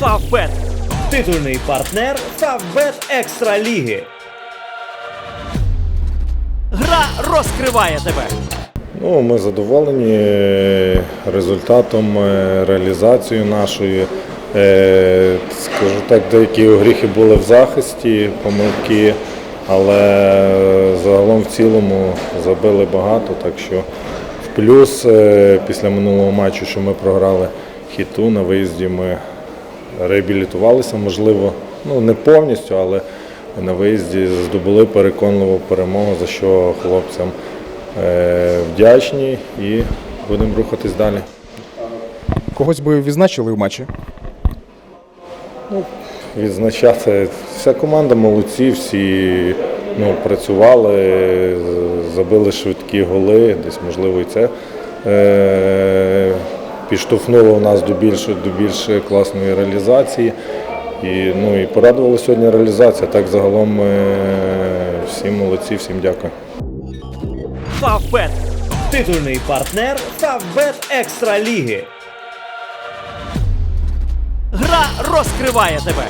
Фавбет. Титульний партнер Фавбет Екстра Ліги. Гра розкриває тебе. Ну, ми задоволені е, результатом, е, реалізацією нашою. Е, Скажу так, деякі гріхи були в захисті, помилки, але загалом в цілому забили багато, так що в плюс після минулого матчу, що ми програли хіту на виїзді, ми реабілітувалися, можливо, ну не повністю, але на виїзді здобули переконливу перемогу, за що хлопцям е, вдячні і будемо рухатись далі. Когось би відзначили в матчі? Відзначати вся команда молодці, всі ну, працювали, забили швидкі голи, десь можливо і це е, підштовхнуло нас до більш, до більш класної реалізації. І, ну, і порадувала сьогодні реалізація. Так загалом е, всі молодці, всім дякую. Фавбет. Титульний партнер Фавбет Екстра Ліги. Гра розкриває тебе.